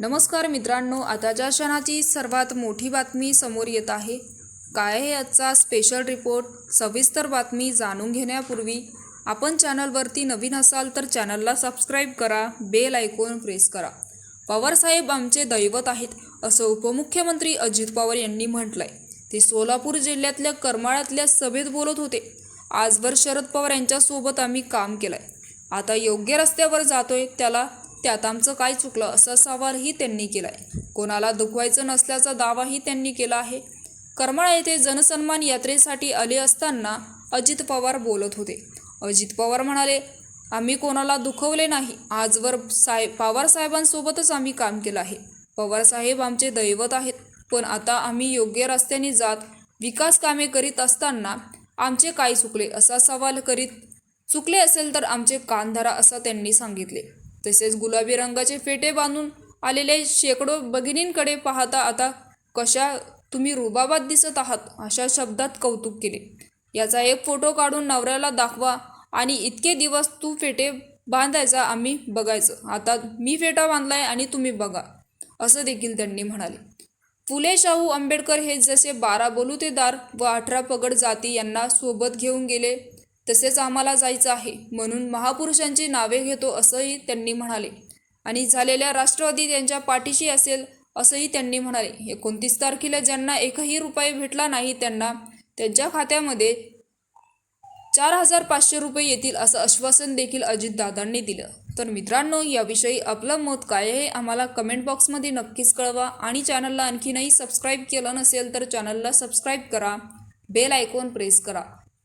नमस्कार मित्रांनो आताच्या क्षणाची सर्वात मोठी बातमी समोर येत आहे काय आहे आजचा स्पेशल रिपोर्ट सविस्तर बातमी जाणून घेण्यापूर्वी आपण चॅनलवरती नवीन असाल तर चॅनलला सबस्क्राईब करा बेल ऐकून प्रेस करा. पवारसाहेब आमचे दैवत आहेत असं उपमुख्यमंत्री अजित पवार यांनी म्हटलंय. ते सोलापूर जिल्ह्यातल्या करमाळ्यातल्या सभेत बोलत होते. आजवर शरद पवार यांच्यासोबत आम्ही काम केलंय. आता योग्य रस्त्यावर जातोय त्याला त्यात आमचं काय चुकलं असा सवालही त्यांनी केला आहे कोणाला दुखवायचं नसल्याचा दावाही त्यांनी केला आहे. करमाळा येथे जनसन्मान यात्रेसाठी आले असताना अजित पवार बोलत होते. अजित पवार म्हणाले आम्ही कोणाला दुखवले नाही. आजवर साहेब पवार साहेबांसोबतच आम्ही काम केलं आहे. पवार साहेब आमचे दैवत आहेत. पण आता आम्ही योग्य रस्त्याने जात विकास कामे करीत असताना आमचे काय चुकले असा सवाल करीत चुकले असेल तर आमचे कान धरा असं त्यांनी सांगितले. तसेच गुलाबी रंगाचे फेटे बांधून आलेले शेकडो भगिनींकडे पाहता आता कशा तुम्ही रुबाबात दिसत आहात अशा शब्दात कौतुक केले. याचा एक फोटो काढून नवऱ्याला दाखवा आणि इतके दिवस तू फेटे बांधायचा आम्ही बघायचं. आता मी फेटा बांधलाय आणि तुम्ही बघा असं देखील त्यांनी म्हणाले. फुले शाहू आंबेडकर हे जसे बारा बलुतेदार व अठरा पगड जाती यांना सोबत घेऊन गेले तसेच आम्हाला जायचं आहे. म्हणून महापुरुषांची नावे घेतो असंही त्यांनी म्हणाले. आणि झालेल्या राष्ट्रवादी त्यांच्या पाठीशी असेल असंही त्यांनी म्हणाले. एकोणतीस तारखेला ज्यांना एकही रुपये भेटला नाही त्यांना त्यांच्या खात्यामध्ये चार हजार पाचशे रुपये येतील असं आश्वासन देखील अजितदादांनी दिलं. तर मित्रांनो याविषयी आपलं मत काय आहे आम्हाला कमेंट बॉक्समध्ये नक्कीच कळवा. आणि चॅनलला आणखीनही सबस्क्राईब केलं नसेल तर चॅनलला सबस्क्राईब करा. बेल आयकॉन प्रेस करा.